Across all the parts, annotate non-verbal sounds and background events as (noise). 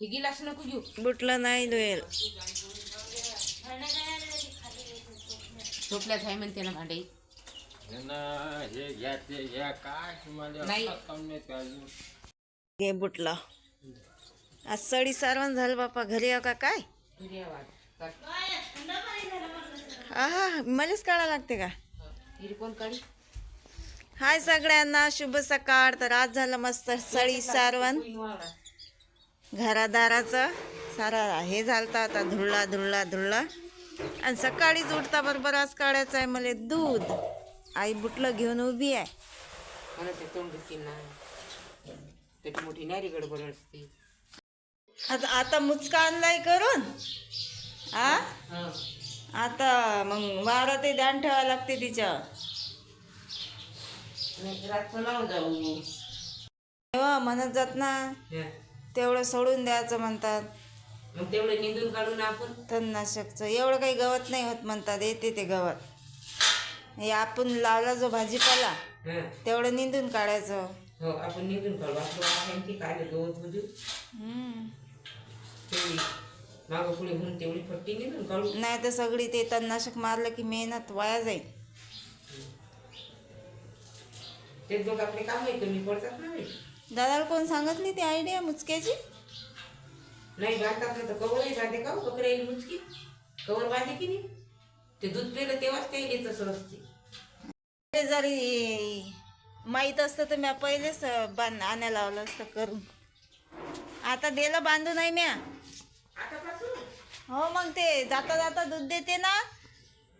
हे गिलास नको घेऊ. बुटलं नाही धुवेल. झोपल्यात आहे म्हणते ना भांडे. हे घ्या ते घ्या काय नाही. घे बुटला. आज सडी सारवण झालं बापा. घरी येऊ का काय? हा मलाच काढा लागते का? हिरी कोण काढी? हाय सगळ्यांना शुभ सकाळ. तर आज झालं मस्त सळी सारवण. घरादाराचं सारा हे झालं आता धुळला धुळला धुळला. आणि सकाळीच उठता बरोबर आज काढायचं आहे मला दूध. आई बुटलं घेऊन उभी आहे. आता आता मुचका आणलाय करून? आ? हा. आता मग वारा ते ध्यान ठेवावं लागते तिच्यावर. जाऊ. तेव्हा म्हणत जात ना. हा. तेवढं सोडून द्यायचं म्हणतात. मग तेवढं निंदून काढून आपण? तणनाशकचं. एवढं काही गवत नाही होत म्हणतात. येते ते गवत. हे आपण लावला जो भाजीपाला हा. तेवढं निंदून काढायचं. हो आपण निंदून काढू. आपलं आहे की काय गवत बुजू? हम्म. तेवढी मागं पुढे होऊन तेवढी फट्टी निंदून काढू? नाही तर सगळी ते तणनाशक मारलं की मेहनत वाया जाईल. ते दोघ आपले काम आहे कमी पडतात ना रे. दादाला कोण सांगत नाही ती आयडिया मुचक्याची? नाही बांधतात तर कवरही बांधे का हो, येईल मुचकी? कवर बांधे की नाही? ते दूध पेलं तेव्हाच ते येत असं असते जरी माहीत असतं तर म्या पहिलेच बांध आणायला लावलं असतं करून. आता दिलं बांधू नाही म्या. हो मग ते जाता जाता दूध देते ना.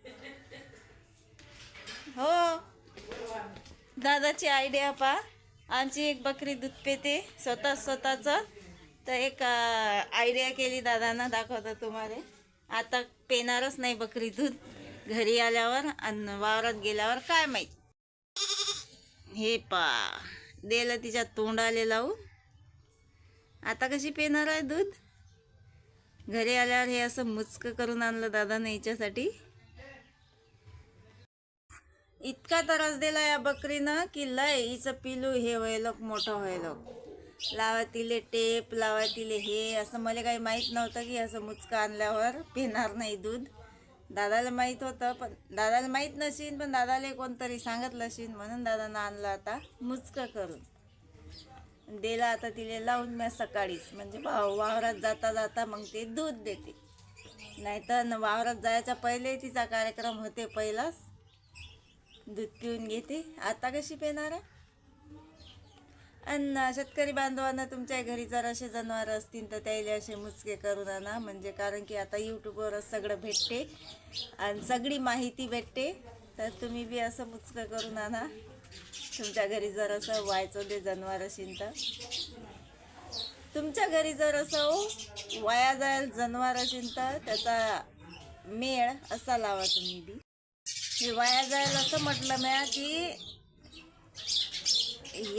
(laughs) हो. दादाची आयडिया पा आमची एक बकरी दूध पेते स्वतः स्वतःचं. तर एक आयडिया केली दादानं दाखवता तुम्हाला. आता पेणारच नाही बकरी दूध. घरी आल्यावर आणि वावरात गेल्यावर काय माहीत? हे पा दिलं तिच्या तोंडाले लावून. आता कशी पेणार आहे दूध? घरी आल्यावर हे असं मुचकं करून आणलं दादानं याच्यासाठी. इतका त्रास दिला या बकरीनं की लय हिचं पिलू हे व्हायलं मोठं व्हायलं लावा तिले टेप लावा तिले हे असं मला काही माहीत नव्हतं की असं मुचकं आणल्यावर पिणार नाही दूध. दादाला माहीत होतं पण दादाला माहीत नशीन पण दादाला कोणतरी सांगितलं असेल म्हणून दादानं आणलं आता मुचकं करून. दिला आता तिले लावून मी सकाळीच म्हणजे भाऊ वावरात जाता जाता मग ते दूध देते. नाहीतर न वावरात जायच्या पहिले तिचा कार्यक्रम होते पहिलाच. दूध पिऊन घेते. आता कशी पेणार आहे? आणि शेतकरी बांधवांना तुमच्या घरी जर असे जनावर असतील तर त्याला असे मुचके करून आणा. म्हणजे कारण की आता यूट्यूबवरच सगळं भेटते आणि सगळी माहिती भेटते. तर तुम्ही बी असं मुचकं करून आणा. तुमच्या घरी जर असं व्हायचं ते जनावर असेल तर. तुमच्या घरी जर असं वाया जाईल जनावर असेल तर त्याचा मेळ असा लावा तुम्ही बी. हे वाया जाईल असं म्हटलं म्या की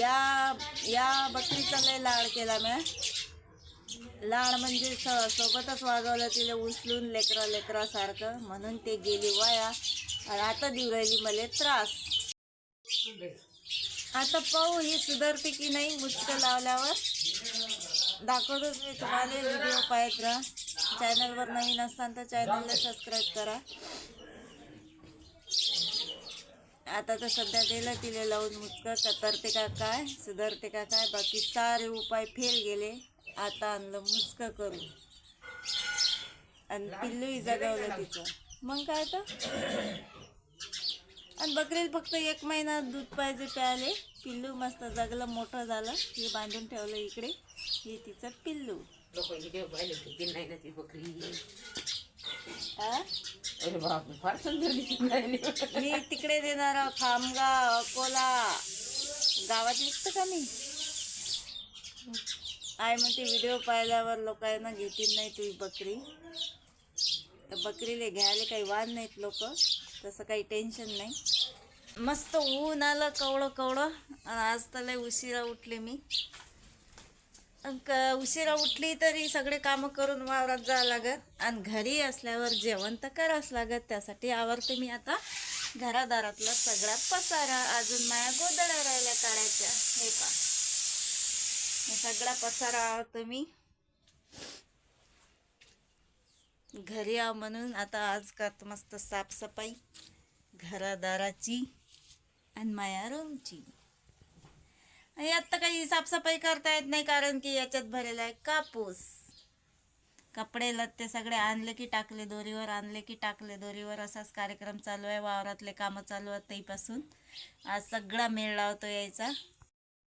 या या बकरीचा लय लाड केला म्या. लाड म्हणजे स सोबतच वागवलं तिला उचलून लेकरा लेकरासारखं म्हणून ते गेली वाया. आणि आता देऊ राहिली मला त्रास. आता पाहू ही सुधारते की नाही मुचकं लावल्यावर. दाखवतोच मी तुम्हाला व्हिडिओ पाहत राहा. चॅनलवर नवीन असताना तर चॅनलला सबस्क्राईब करा. आता तर सध्या दिलं तिला लावून मुचकं कतरते का काय सुधारते का काय बाकी सारे उपाय फेल गेले. आता आणलं मुचकं करू आणि पिल्लूही जगवलं तिचं. मग काय तर आणि बकरीला फक्त एक महिना दूध पाहिजे प्यायले पिल्लू मस्त जगलं मोठं झालं. हे बांधून ठेवलं इकडे. हे तिचं पिल्लू. बकरी. अरे बाप फार सुंदर दिसून राहिली मी तिकडे देणार आहो, खामगाव अकोला. गावात विकतं का मी? आय म्हणते व्हिडिओ पाहिल्यावर लोकांना घेतील नाही तुझी बकरी. तर बकरीले घ्यायला काही वाद नाहीत लोक. तसं काही टेन्शन नाही. मस्त ऊन आलं कवळं कवळं आणि आज तर लय उशिरा उठले मी. उशिरा उठली तरी सगळे कामं करून वावरात जावं लागत. आणि घरी असल्यावर जेवण तर करावंच लागत. त्यासाठी आवरते मी आता घरादारातला सगळा पसारा. अजून माया गोदड्या राहिल्या काढायच्या. हे का सगळा पसारा आवडतो मी. घरी आव म्हणून आता आज करत मस्त साफसफाई. घरादाराची आणि माया रूमची. आणि आत्ता काही साफसफाई करता येत नाही कारण की याच्यात भरलेला आहे कापूस. कपडे लत्ते सगळे आणले की टाकले दोरीवर आणले की टाकले दोरीवर. असाच कार्यक्रम चालू आहे वावरातले कामं चालू आहेत तेपासून आज सगळा मेळ लावतो यायचा.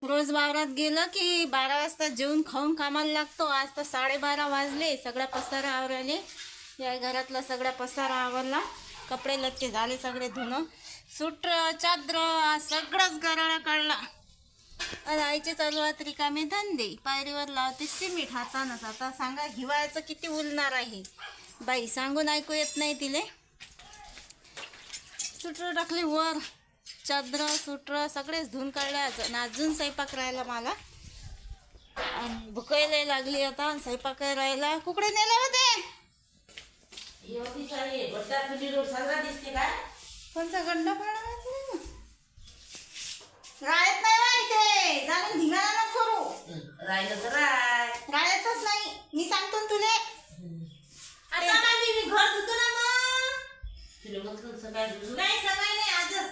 रोज वावरात गेलं की बारा वाजता जेवून खाऊन कामाला लागतो. आज तर साडेबारा वाजले सगळा पसारा आवरले या घरातला सगळा पसारा आवरला. कपडे लत्ते झाले सगळे धुणं. सुटर चादर सगळंच गराळा काढला. आणि आईचे चालू आहेत रिकामे धंदे. पायरीवर लावते सिमेंट हातानंच. आता सांगा हिवाळ्याचं किती उलणार आहे? बाई सांगून ऐकू येत नाही तिले. सुटर टाकली वर. चादर सुटर सगळेच धुवून काढले अजून अजून स्वयंपाक राहिला मला. आणि भुकायला लागली आता. आणि स्वयंपाक राहिला. कुकडे नेले होते? कोणता गंड. राळ्यात नाही माहिती जाणून धिंगाणा नको करू राहिलं तर राय. राळ्यातच नाही. मी सांगतो ना तुले. आता माझी मी घर धुतो ना मग. तुला म्हटलं सकाळी तुझं नाही सकाळी नाही आजच.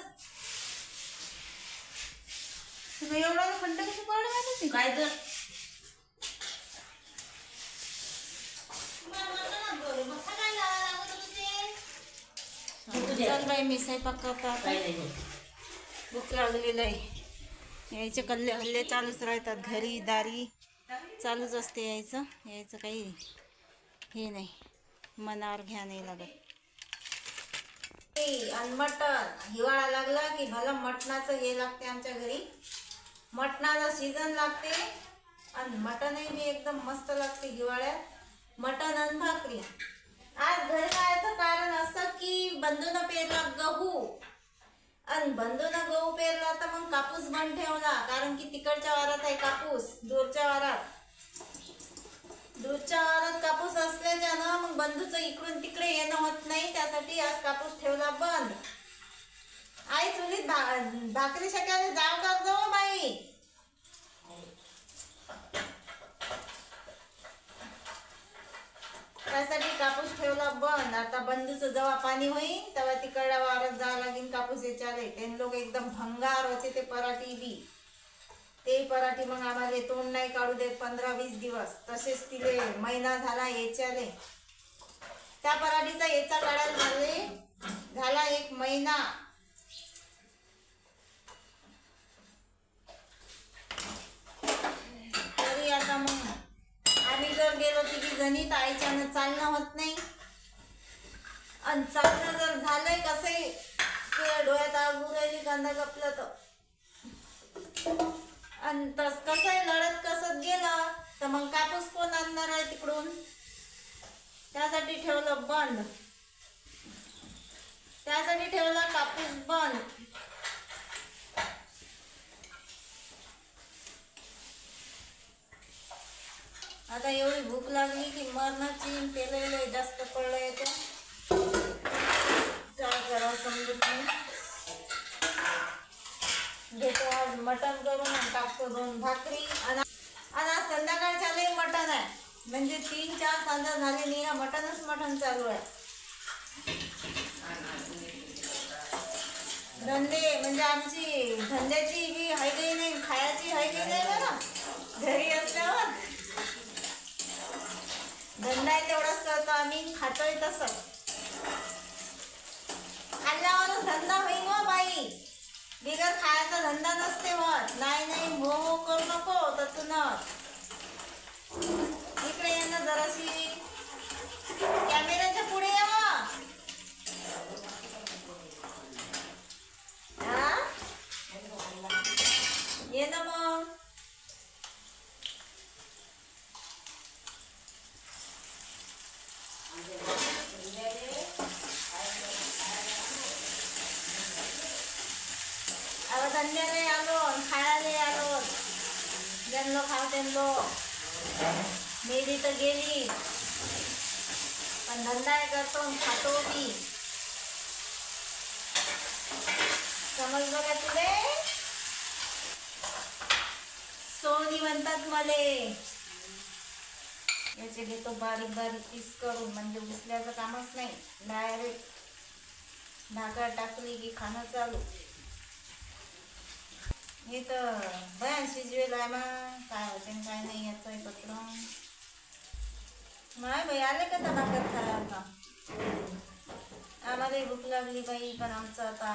तुला एवढा खंड कशी पडलं माहिती काय तर? चल बाई मी स्वयंपाक करतो काय नाही. भूक लागलेलं आहे यायचे कल्ले हल्ले चालूच राहतात घरी दारी चालूच असते यायचं. यायचं काही हे नाही. मनावर घ्या नाही लागत. आणि मटण. हिवाळा लागला की भला मटणाचं हे लागते आमच्या घरी. मटणाचा सीझन लागते आणि मटणही बी एकदम मस्त लागते हिवाळ्यात. मटण आणि भाकरी. आज घरी जायचं कारण असं की बंधून पेरला गहू. आणि बंधून गहू पेरला तर मग कापूस बंद ठेवला. कारण की तिकडच्या वारात आहे कापूस दूरच्या वारात. दूरच्या वारात कापूस असल्याच्यानं मग बंधूचं इकडून तिकडे येणं होत नाही. त्यासाठी आज कापूस ठेवला बंद. आई चुलीत भा- भाकरी शक्याला जाव कर जाऊ बाई? त्यासाठी कापूस ठेवला बंद. आता बंदूचं जेव्हा पाणी होईल तेव्हा तिकडल्या वारत जावं लागेल कापूस याच्याले. ते लोक एकदम भंगार होते ते पराठी बी. ते पराठी मग आम्हाला तोंड नाही काढू देत पंधरा वीस दिवस. तसेच तिले महिना झाला याच्याले. त्या पराठीचा याचा काढायला झाले झाला एक महिना. तरी आता मग आम्ही जर गेलो तिघी जणी तर आईच्यानं चालणं होत नाही. आणि चालणं जर झालंय कसंही तुझ्या डोळ्यात आगू राहिली कांदा कापला तर आणि तस कसं आहे लढत कसत गेलं तर मग कापूस कोण आणणार आहे तिकडून? त्यासाठी ठेवलं बंद त्यासाठी ठेवलं कापूस बंद आता एवढी भूक लागली की मरणाची तेल जास्त पडलं येतं काय करावं समजत नाही घेतो आज मटण करून आणि टाकतो दोन भाकरी. आणि आज संध्याकाळच्या लई मटण आहे. म्हणजे तीन चार सांजा झाले नाही ना मटणच मटण चालू आहे. धंदे म्हणजे आमची धंद्याची ही हायगई नाही खायची हायगई नाही बरं घरी असल्यावर धंदा आहे तेवढाच करतो आम्ही खातोय तसं खाल्ल्यावरच धंदा होईन हो बाई. बिगर खायचा धंदा नसते वर नाही नाही हो हो करू नको तर तू न इकडे यांना जराशी कॅमेऱ्याच्या पुढे ये मग. हा? ये ना मग अब धंद्याला आलो आणि खायला आलो ज्यांना खाव त्यांना मेली तर गेली. पण धंदा आहे करतो खातो मी समजलं का तुले. सोनी म्हणतात मले. याचे घेतो बारीक बारीक पीस करून म्हणजे उचल्याचं कामच नाही. डायरेक्ट ढाका टाकली की खाणं चालू. हे तर बयान शिजवेल आहे मग काय होते काय नाही याचं पत्र. नाही बाई आले का तर भाकर खायला? आता आम्हालाही भूक लागली बाई पण आमचं आता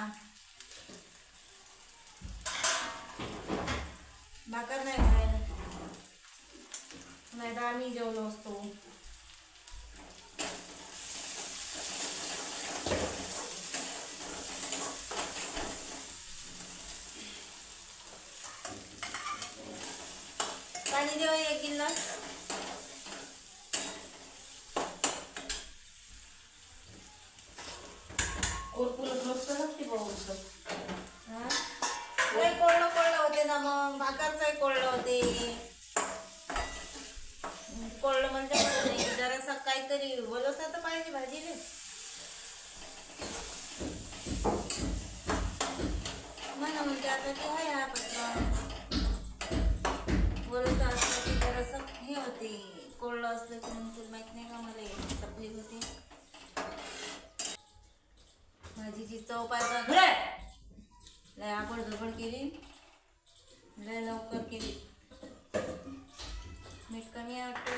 भाकर नाही खायला. नाही तर आम्ही जेवलो असतो. पाणी देवा एक गिल्लास कोरपुलं मस्त लागते भाऊ हा? लय कोळलं कोळलं होते ना मग भाकरचंही कोळलं होते कोळलं म्हणजे नाही. जरासं काहीतरी बोलवसा तर पाहिजे भाजीले म्हणा म्हणजे आता ते आहे हा असलं की जरासं हे होते. कोळलं असलं की तुला माहीत नाही का मला तकलीफ होते. भाजीची चव पाहिजे लय आबड धबड केली. लय लवकर केली. मीठ कमी वाटतं.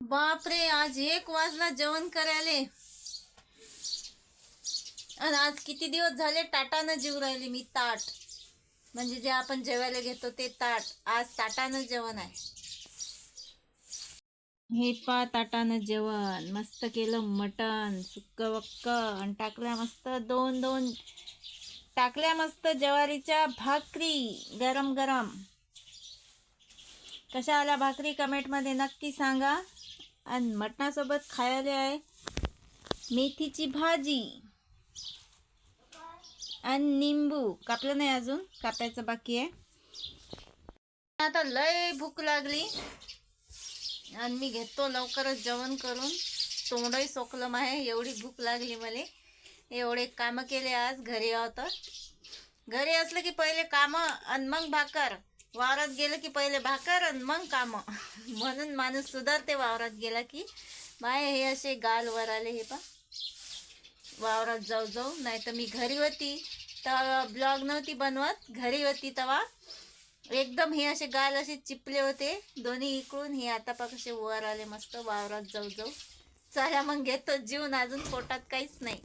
बापरे आज एक वाजला जेवण करायले. आणि आज किती दिवस झाले ताटानं जीव राहिले मी ताट. म्हणजे जे आपण जेवायला घेतो ते ताट. आज ताटानं जेवण आहे. हे पा ताटानं जेवण. मस्त केलं मटण सुक्क वक्क आणि टाकल्या मस्त दोन दोन टाकल्या मस्त ज्वारीच्या भाकरी गरम गरम. कशा आल्या भाकरी? कमेंटमध्ये नक्की सांगा. आणि मटणासोबत खायला आहे मेथीची भाजी आणि निंबू. कापलं नाही अजून कापायचं बाकी आहे. आता लय भूक लागली. आणि मी घेतो लवकरच जेवण करून. तोंडही सोकलं माहे एवढी भूक लागली मला. एवढे कामं केले आज घरी आहोत घरी असलं की पहिले कामं आणि मग भाकर. वावरात गेलं की पहिले भाकर आणि मग कामं. (laughs) म्हणून माणूस सुधारते वावरात गेला की. माय हे असे गाल वर आले हे पा वावरात जाऊ जाऊ नाही तर मी घरी होती. तर ब्लॉग नव्हती बनवत घरी होती तेव्हा एकदम हे असे गाल असे चिपले होते. दोन्ही इकडून हे आता पा कसे वर आले मस्त वावरात जाऊ जाऊ. चला मग घेतो. जीवन अजून पोटात काहीच नाही.